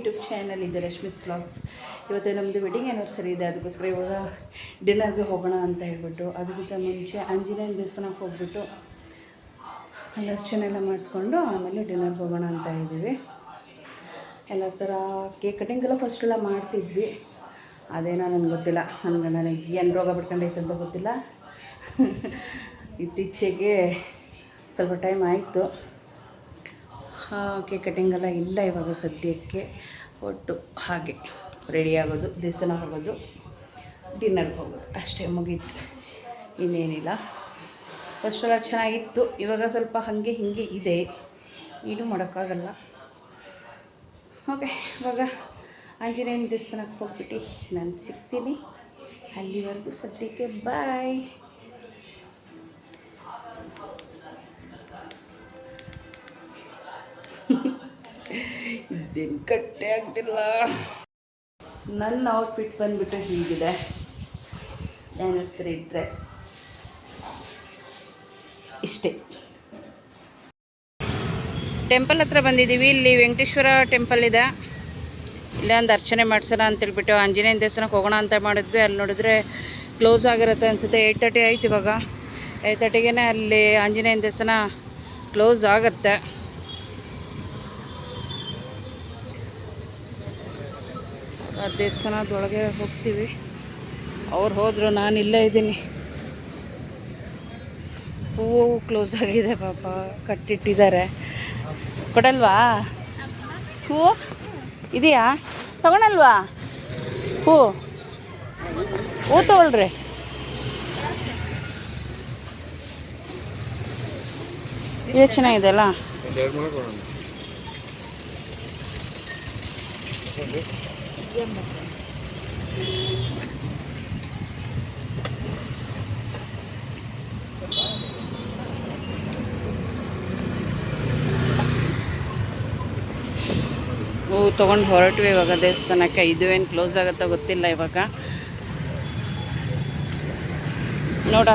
YouTube channel ಇದೆ Rashmi's vlogs ಇವತ್ತು ನಮ್ಮದು ವೆಡ್ಡಿಂಗ್ ಆ್ಯನಿವರ್ಸರಿ ಇದೆ, ಅದಕ್ಕೋಸ್ಕರ ಇವಾಗ ಡಿನ್ನರ್ಗೆ ಹೋಗೋಣ ಅಂತ ಹೇಳ್ಬಿಟ್ಟು, ಅದಕ್ಕಿಂತ ಮುಂಚೆ ಆಂಜನೇಯನ ದೇವಸ್ಥಾನಕ್ಕೆ ಹೋಗ್ಬಿಟ್ಟು ಅಲ್ಲಿ ಅರ್ಚನೆ ಎಲ್ಲ ಮಾಡಿಸ್ಕೊಂಡು ಆಮೇಲೆ ಡಿನ್ನರ್ಗೆ ಹೋಗೋಣ ಅಂತ ಇದ್ದೀವಿ. ಎಲ್ಲ ಥರ ಕೇಕ್ ಕಟಿಂಗ್ ಎಲ್ಲ ಫಸ್ಟ್ ಎಲ್ಲ ಮಾಡ್ತಿದ್ವಿ. ಅದೇನೋ ನನಗೆ ಗೊತ್ತಿಲ್ಲ ನನಗೆ ನನಗೆ ಏನು ರೋಗ ಬಿಟ್ಕೊಂಡೈತೆ ಅಂತ ಗೊತ್ತಿಲ್ಲ. ಇತ್ತೀಚೆಗೆ ಸ್ವಲ್ಪ ಟೈಮ್ ಆಯಿತು. ಕೇಕ್ ಕಟಿಂಗ್ ಎಲ್ಲ ಇಲ್ಲ ಇವಾಗ ಸದ್ಯಕ್ಕೆ. ಒಟ್ಟು ಹಾಗೆ ರೆಡಿ ಆಗೋದು ದೇವಸ್ಥಾನ ಹೋಗೋದು ಡಿನ್ನರ್ಗೆ ಹೋಗೋದು. ಅಷ್ಟೇ ಮುಗೀತು. ಇನ್ನೇನಿಲ್ಲ. ಫಸ್ಟ್ ಎಲ್ಲ ಚೆನ್ನಾಗಿತ್ತು. ಇವಾಗ ಸ್ವಲ್ಪ ಹಾಗೆ ಹೀಗೆ ಇದೆ. ಏನೂ ಮಾಡೋಕ್ಕಾಗಲ್ಲ. ಓಕೆ ಇವಾಗ ಆಂಜನೇಯನ ದೇವಸ್ಥಾನಕ್ಕೆ ಹೋಗ್ಬಿಟ್ಟು ನಾನು ಸಿಗ್ತೀನಿ. ಅಲ್ಲಿವರೆಗೂ ಸದ್ಯಕ್ಕೆ ಬಾಯ್ ಕಟ್ಟೆ ಆಗ್ತಿಲ್ಲ. ನನ್ನ ಔಟ್ಫಿಟ್ ಬಂದ್ಬಿಟ್ಟು ಹೀಗಿದೆ. ಆ್ಯನಿವರ್ಸರಿ ಡ್ರೆಸ್ ಇಷ್ಟೇ. ಟೆಂಪಲ್ ಹತ್ರ ಬಂದಿದ್ದೀವಿ. ಇಲ್ಲಿ ವೆಂಕಟೇಶ್ವರ ಟೆಂಪಲ್ ಇದೆ. ಇಲ್ಲೇ ಒಂದು ಅರ್ಚನೆ ಮಾಡ್ಸೋಣ ಅಂತೇಳ್ಬಿಟ್ಟು ಆಂಜನೇಯನ ದೇವಸ್ಥಾನಕ್ಕೆ ಹೋಗೋಣ ಅಂತ ಮಾಡಿದ್ವಿ. ಅಲ್ಲಿ ನೋಡಿದ್ರೆ ಕ್ಲೋಸ್ ಆಗಿರುತ್ತೆ ಅನಿಸುತ್ತೆ. ಏಯ್ಟ್ ತರ್ಟಿ ಆಯ್ತು ಇವಾಗ. ಏಯ್ಟ್ ತರ್ಟಿಗೆ ಅಲ್ಲಿ ಆಂಜನೇಯನ ದೇವಸ್ಥಾನ ಕ್ಲೋಸ್ ಆಗುತ್ತೆ. ಆ ದೇವಸ್ಥಾನದೊಳಗೆ ಹೋಗ್ತೀವಿ. ಅವ್ರು ಹೋದರು, ನಾನು ಇಲ್ಲೇ ಇದ್ದೀನಿ. ಹೂವು ಕ್ಲೋಸ್ ಆಗಿದೆ ಪಾಪ, ಕಟ್ಟಿಟ್ಟಿದ್ದಾರೆ. ಕೊಡಲ್ವಾ? ಹೂವು? ಇದೆಯಾ? ತಗೊಳಲ್ವಾ? ಹೂ. ಹೂ ತಗೊಳ್ರಿ. ಇದು ಚೆನ್ನಾಗಿದೆ ಅಲ್ಲ? ಹೂ ತೊಗೊಂಡು ಹೊರಟ್ವಿ ಇವಾಗ ದೇವಸ್ಥಾನಕ್ಕೆ. ಇದು ಏನು ಕ್ಲೋಸ್ ಆಗುತ್ತೋ ಗೊತ್ತಿಲ್ಲ ಇವಾಗ. ನೋಡ,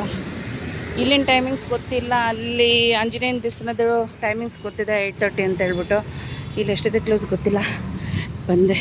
ಇಲ್ಲಿನ ಟೈಮಿಂಗ್ಸ್ ಗೊತ್ತಿಲ್ಲ. ಅಲ್ಲಿ ಆಂಜನೇಯನ ದೇವಸ್ಥಾನದ ಟೈಮಿಂಗ್ಸ್ ಗೊತ್ತಿದೆ ಏಯ್ಟ್ ತರ್ಟಿ ಅಂತ ಹೇಳ್ಬಿಟ್ಟು. ಇಲ್ಲಿ ಎಷ್ಟಿದೆ ಕ್ಲೋಸ್ ಗೊತ್ತಿಲ್ಲ. ಬಂದೆ.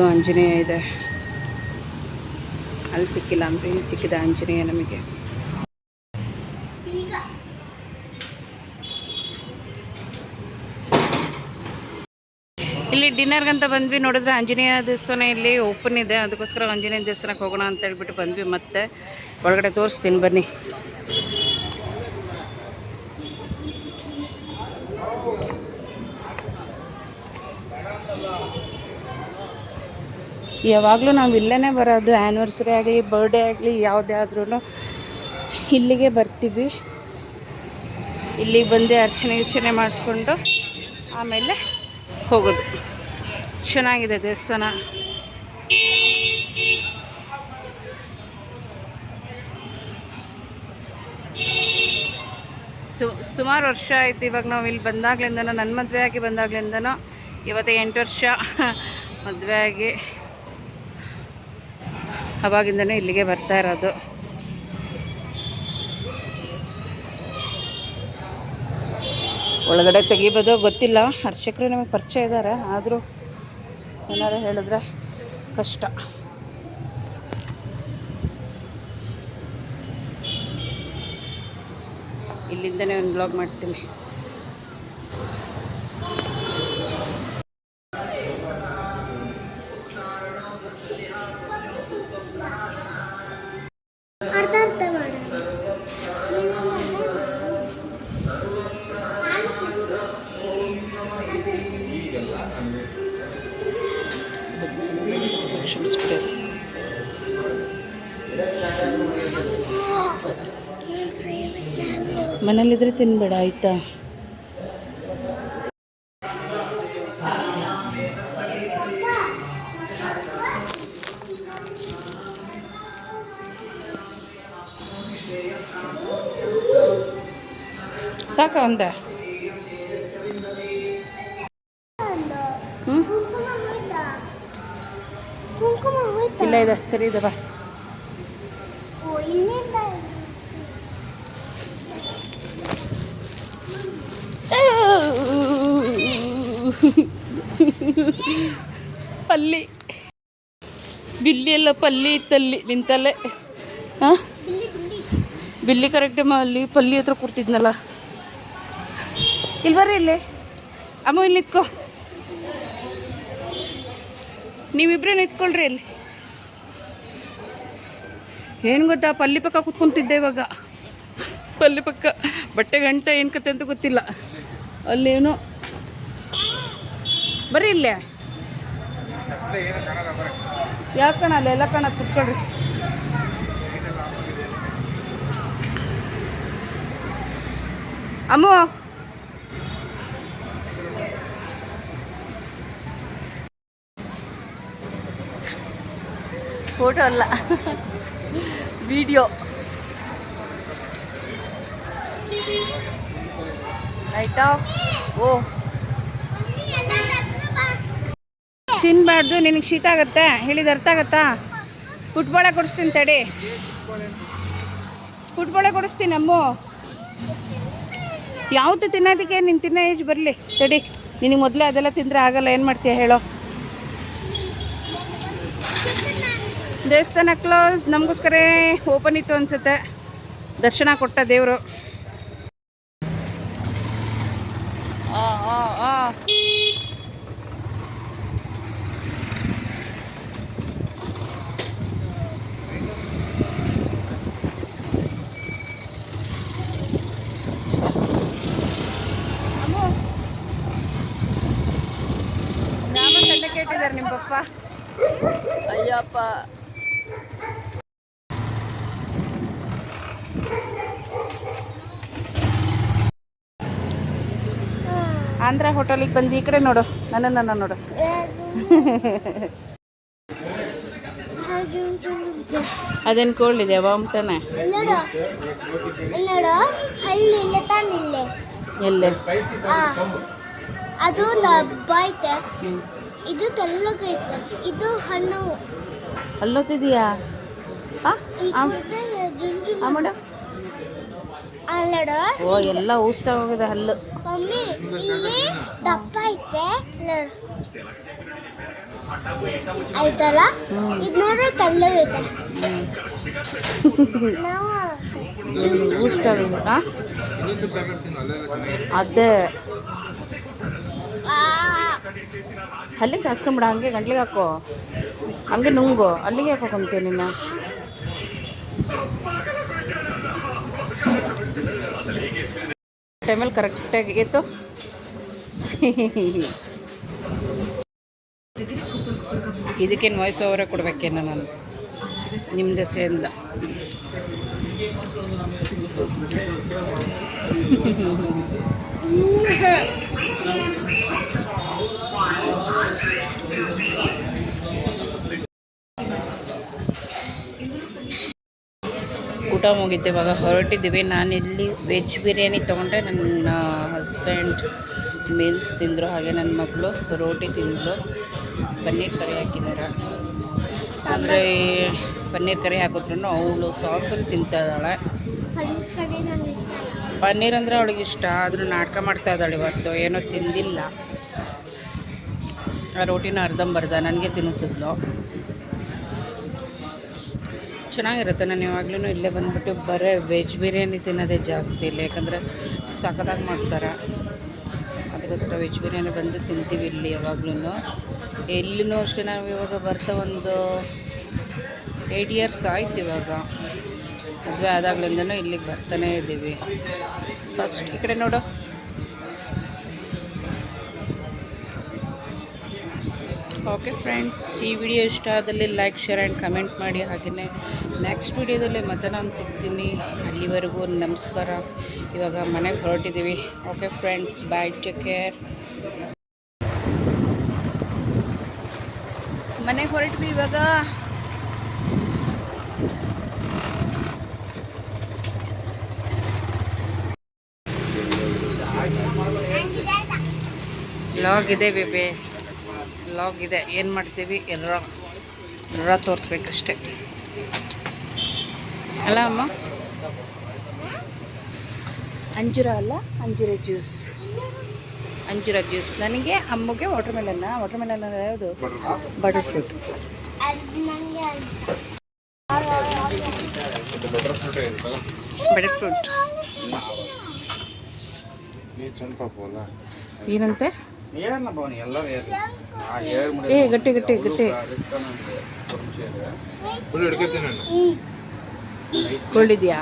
ಇಲ್ಲೂ ಆಂಜನೇಯ ಇದೆ. ಅಲ್ಲಿ ಸಿಕ್ಕಿಲ್ಲ ಅಂದ್ರೆ ಇಲ್ಲಿ ಸಿಕ್ಕಿದೆ ಆಂಜನೇಯ ನಮಗೆ. ಇಲ್ಲಿ ಡಿನ್ನರ್ಗಂತ ಬಂದ್ವಿ ನೋಡಿದ್ರೆ ಆಂಜನೇಯ ದೇವಸ್ಥಾನ ಇಲ್ಲಿ ಓಪನ್ ಇದೆ. ಅದಕ್ಕೋಸ್ಕರ ಆಂಜನೇಯ ದೇವಸ್ಥಾನಕ್ಕೆ ಹೋಗೋಣ ಅಂತ ಹೇಳ್ಬಿಟ್ಟು ಬಂದ್ವಿ ಮತ್ತೆ. ಒಳಗಡೆ ತೋರಿಸ್ತೀನಿ ಬನ್ನಿ. ಯಾವಾಗಲೂ ನಾವು ಇಲ್ಲೇ ಬರೋದು ಆ್ಯನಿವರ್ಸರಿ ಆಗಲಿ ಬರ್ಡೇ ಆಗಲಿ ಯಾವುದೇ ಆದ್ರೂ ಇಲ್ಲಿಗೆ ಬರ್ತೀವಿ. ಇಲ್ಲಿಗೆ ಬಂದು ಅರ್ಚನೆ ಇರ್ಚನೆ ಮಾಡಿಸ್ಕೊಂಡು ಆಮೇಲೆ ಹೋಗೋದು. ಚೆನ್ನಾಗಿದೆ ದೇವಸ್ಥಾನ. ಸುಮಾರು ವರ್ಷ ಆಯ್ತು ಇವಾಗ ನಾವು ಇಲ್ಲಿ ಬಂದಾಗ್ಲಿಂದನೂ ನನ್ನ ಮದುವೆ ಆಗಿ ಬಂದಾಗ್ಲಿಂದನೂ, ಇವತ್ತೇ ಎಂಟು ವರ್ಷ. ಮದುವೆ ಆಗಿ ಅವಾಗಿಂದನೇ ಇಲ್ಲಿಗೆ ಬರ್ತಾ ಇರೋದು. ಒಳಗಡೆ ತೆಗಿಬೋದು, ಗೊತ್ತಿಲ್ಲ. ಅರ್ಚಕರು ನಮಗೆ ಪರಿಚಯ ಇದ್ದಾರೆ, ಆದರೂ ಏನಾರು ಹೇಳಿದ್ರೆ ಕಷ್ಟ. ಇಲ್ಲಿಂದನೇ ಒಂದು ಬ್ಲಾಗ್ ಮಾಡ್ತೀನಿ. ಮನೇಲಿದ್ರೆ ತಿನ್ಬೇಡ ಆಯಿತಾ? ಸಾಕ ಒಂದ? ಇಲ್ಲ ಇದೆ ಸರಿ ಇದೆ ಬಾ ಓ ಇನ್ನೇಂದ ಪಲ್ಲಿ. ಬಿಲ್ಲಿ ಎಲ್ಲ ಪಲ್ಲಿ ಇತ್ತಲ್ಲಿ ನಿಂತಲ್ಲೇ. ಹಾಂ? ಬಿಲ್ಲಿ ಕರೆಕ್ಟ್ ಅಲ್ಲಿ ಪಲ್ಲಿ ಹತ್ರ ಕೂರ್ತಿದ್ನಲ್ಲ. ಇಲ್ಲಿ ಬರ್ರಿ ಇಲ್ಲಿ. ಅಮ್ಮ ಇಲ್ಲಿ ನಿತ್ಕೋ. ನೀವಿಬ್ಬರೇ ನಿಂತ್ಕೊಳ್ರಿ ಇಲ್ಲಿ. ಏನು ಗೊತ್ತಾ ಪಲ್ಲಿ ಪಕ್ಕ ಕೂತ್ಕೊಂತಿದ್ದೆ ಇವಾಗ. ಪಲ್ಲಿ ಪಕ್ಕ. ಬಟ್ಟೆ ಗಂಟ ಏನು ಕತೆ ಅಂತ ಗೊತ್ತಿಲ್ಲ. ಅಲ್ಲೇನೋ. ಬರ್ರಿ ಇಲ್ಲೇ. ಯಾಕೆ ಅಲ್ಲ? ಎಲ್ಲ ಕಣ ಕುತ್ಕೊಳ್ರಿ. ಅಮ್ಮ. ಫೋಟೋ ಅಲ್ಲ. ವಿಡಿಯೋ. Light off. ಓ. ತಿನ್ಬಾರ್ದು, ನಿನಗೆ ಶೀತ ಆಗತ್ತೆ, ಹೇಳಿದ ಅರ್ಥ ಆಗತ್ತಾ? ಪುಟ್ಬಾಳೆ ಕೊಡಿಸ್ತೀನಿ ತಡಿ. ಪುಟ್ಬಾಳೆ ಕೊಡಿಸ್ತೀನಿ ಅಮ್ಮು. ಯಾವುದು ತಿನ್ನೋದಕ್ಕೆ ನೀನು ತಿನ್ನೋ ಏಜ್ ಬರಲಿ. ತಡಿ, ನಿನಗೆ ಮೊದಲೇ ಅದೆಲ್ಲ ತಿಂದರೆ ಆಗಲ್ಲ, ಏನು ಮಾಡ್ತೀಯ ಹೇಳೋ. ದೇವಸ್ಥಾನ ಕ್ಲೋಸ್ ನಮಗೋಸ್ಕರ ಓಪನ್ ಇತ್ತು ಅನಿಸುತ್ತೆ. ದರ್ಶನ ಕೊಟ್ಟ ದೇವರು ಆ ಆ ಆ ಅಮ್ಮು ನಾಮ ಸಣ್ಣಕ್ಕೆ ಪಪ್ಪ ಅಯ್ಯಪ್ಪ. ಆಂಧ್ರ ಹೋಟೆಲಿಗೆ ಬಂದ್ವಿ. ಈ ಕಡೆ ನೋಡು. ನನ್ನನ್ನು ನೋಡು. ಅದೇನು ಕೋಳಿದೆ? ವಾಮ್ತಾನೆ ಎಲ್ಲೇ? ಅದು ದಬ್ಬ ಐತೆ. ಹ್ಞೂ ಇದು ತೆಳ್ಳಗೈತೆ ಇದು ಹಣ್ಣು. ಅಲ್ಲೋತಿದೀಯಾ ಅಲ್ಲಡ? ಓ ಎಲ್ಲ ಊಷ್ಟ ಹೋಗಿದೆ ಹಲ್ಲು. ಮಮ್ಮಿ ಇಲ್ಲಿ ದಪ್ಪ ಐತೆ. ಆಯ್ತಲ್ಲ. ಇದು ನೋಡ್ರೆ ತೆಳ್ಳಗೈತೆ ಊಷ್ಟ ಅದೇ. ಅಲ್ಲಿಗೆ ಹಾಕ್ಸ್ಕೊಂಬಿಡ ಹಂಗೆ ಗಂಟ್ಲಿಗೆ ಹಾಕೋ. ಹಂಗೆ ನುಂಗು, ಅಲ್ಲಿಗೆ ಹಾಕೋಕೊಂತೀಯ ನಿನ್ನ? ಟೈಮಲ್ಲಿ ಕರೆಕ್ಟಾಗಿ ಎತ್ತು. ಇದಕ್ಕೇನು ವಾಯ್ಸ್ ಓವರೇ ಕೊಡ್ಬೇಕೇನೋ ನಾನು ನಿಮ್ಮ ದೆಸೆಯಿಂದ ಊಟ ಮುಗಿತು, ಇವಾಗ ಹೊರಟಿದ್ದೀವಿ. ನಾನು ಇಲ್ಲಿ ವೆಜ್ ಬಿರಿಯಾನಿ ತೊಗೊಂಡೆ. ನನ್ನ ಹಸ್ಬೆಂಡ್ ಮೀಲ್ಸ್ ತಿಂದರು, ಹಾಗೆ ನನ್ನ ಮಗಳು ರೋಟಿ ತಿಂದಳು ಪನ್ನೀರ್ ಕರಿ ಹಾಕಿದ್ದಾರೆ ಅಂದರೆ ಪನ್ನೀರ್ ಕರಿ ಹಾಕಿದ್ರು ಅವಳು ಸಾಸಲ್ಲಿ ತಿಂತಾಯಿದ್ದಾಳೆ ಪನ್ನೀರ್ ಅಂದರೆ ಅವಳಿಗೆ ಇಷ್ಟ, ಆದರೂ ನಾಟಕ ಮಾಡ್ತಾ ಇದ್ದಾಳೆ ಇವತ್ತು. ಏನೋ ತಿಂದಿಲ್ಲ. ಆ ರೋಟಿನ ಅರ್ಧಂಬರ್ಧ. ನನಗೆ ತಿನ್ನಿಸಿದ್ಲು. ಚೆನ್ನಾಗಿರುತ್ತೆ. ನಾನು ಯಾವಾಗಲೂ ಇಲ್ಲೇ ಬಂದುಬಿಟ್ಟು ಬರೀ ವೆಜ್ ಬಿರಿಯಾನಿ ತಿನ್ನೋದೇ ಜಾಸ್ತಿ ಇಲ್ಲ. ಯಾಕಂದರೆ ಸಖತ್ತಾಗಿ ಮಾಡ್ತಾರೆ. ಅದಕ್ಕೋಸ್ಕರ ವೆಜ್ ಬಿರಿಯಾನಿ ಬಂದು ತಿಂತೀವಿ ಇಲ್ಲಿ ಯಾವಾಗ್ಲೂ ಎಲ್ಲೂ ಅಷ್ಟೇ ನಾವು ಇವಾಗ ಬರ್ತಾ ಒಂದು ಏಯ್ಟ್ ಇಯರ್ಸ್ ಆಯ್ತು ಇವಾಗ. ಮದುವೆ ಆದಾಗ್ಲಿಂದನೂ ಇಲ್ಲಿಗೆ ಬರ್ತಾನೇ ಇದ್ದೀವಿ ಫಸ್ಟ್ ಈ ಕಡೆ ನೋಡು. ಓಕೆ ಫ್ರೆಂಡ್ಸ್, ಈ ವಿಡಿಯೋ ಇಷ್ಟ ಆದಲ್ಲಿ ಲೈಕ್ ಶೇರ್ ಆ್ಯಂಡ್ ಕಮೆಂಟ್ ಮಾಡಿ. ಹಾಗೆಯೇ ನೆಕ್ಸ್ಟ್ ವಿಡಿಯೋದಲ್ಲಿ ಮತ್ತೆ ನಾನು ಸಿಗ್ತೀನಿ. ಅಲ್ಲಿವರೆಗೂ ನಮಸ್ಕಾರ. ಇವಾಗ ಮನೆಗೆ ಹೊರಟಿದ್ದೀವಿ. Okay friends bye take care ಮನೆಗೆ ಹೊರಟ್ವಿ ಇವಾಗ. ಲಾಗ್ ಇದೆ ಬೇಬೆ ಲಾಗ್ ಇದೆ. ಏನು ಮಾಡ್ತೀವಿ? ಎಲ್ಲರ ಎಲ್ಲರ ತೋರಿಸ್ಬೇಕಷ್ಟೆ. ಅಲ್ಲ ಅಮ್ಮ? ಅಂಜೂರ ಅಲ್ಲ ಅಂಜೂರ ಜ್ಯೂಸ್. ಅಂಜೂರ ಜ್ಯೂಸ್. ನನಗೆ ಅಮ್ಮಗೆ ವಾಟರ್ ಮೆಲನ್ನ ವಾಟರ್ ಮೆಲನ್ ಅಂದರೆ ಯಾವುದು? ಬಟರ್ ಫ್ರೂಟ್ ಬಟರ್ ಫ್ರೂಟ್ ಏನಂತೆ? ಏ ಗಟ್ಟಿ ಗಟ್ಟಿ ಗಟ್ಟಿ ಕೊಳ್ಳಿದ್ಯಾ?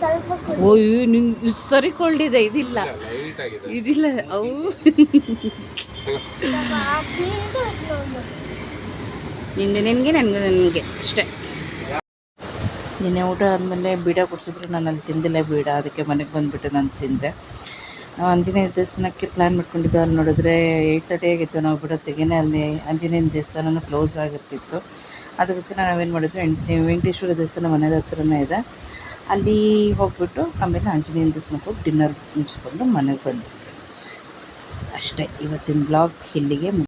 ಸ್ವಲ್ಪ ಕೊಡು. ಓ ನಿನ್ ಸರಿ ಕೊಳ್ಳಿದೆ ಇದಿಲ್ಲ. ಲೈಟ್ ಆಗಿದೆ. ಇದಿಲ್ಲ ಅವು ನಿಂದೆ ನಿನಗೆ ನನಗೆ ನನಗೆ ಅಷ್ಟೇ. ನಿನ್ನೆ ಊಟ ಆದಮೇಲೆ ಬೀಡ ಕೊಡಿಸಿದ್ರು ನಾನು ಅಲ್ಲಿ ತಿಂದಿಲ್ಲ ಬೀಡ ಅದಕ್ಕೆ ಮನೆಗೆ ಬಂದ್ಬಿಟ್ಟು ನಾನು ತಿಂದೆ. ನಾವು ಆಂಜನೇಯ ದೇವಸ್ಥಾನಕ್ಕೆ ಪ್ಲ್ಯಾನ್ ಮಾಡ್ಕೊಂಡಿದ್ದೆ, ಅಲ್ಲಿ ನೋಡಿದ್ರೆ ಏಯ್ಟ್ ತರ್ಟಿ ಆಗಿತ್ತು. ನಾವು ಬಿಡೋತ್ತಿಗೆ ಅಲ್ಲಿ ಆಂಜನೇಯನ ದೇವಸ್ಥಾನನೂ ಕ್ಲೋಸ್ ಆಗಿರ್ತಿತ್ತು. ಅದಕ್ಕೋಸ್ಕರ ನಾವೇನು ಮಾಡಿದ್ವಿ ವೆಂಕಟೇಶ್ವರ ದೇವಸ್ಥಾನ ಮನೆದ ಹತ್ರನೇ ಇದೆ. ಅಲ್ಲಿ ಹೋಗ್ಬಿಟ್ಟು ಆಮೇಲೆ ಆಂಜನೇಯನ ದೇವಸ್ಥಾನಕ್ಕೆ ಹೋಗಿ ಡಿನ್ನರ್ ಮುಗಿಸ್ಕೊಂಡು ಮನೆಗೆ ಬಂದ್ವಿ ಫ್ರೆಂಡ್ಸ್ ಅಷ್ಟೇ. ಇವತ್ತಿನ ಬ್ಲಾಗ್ ಇಲ್ಲಿಗೆ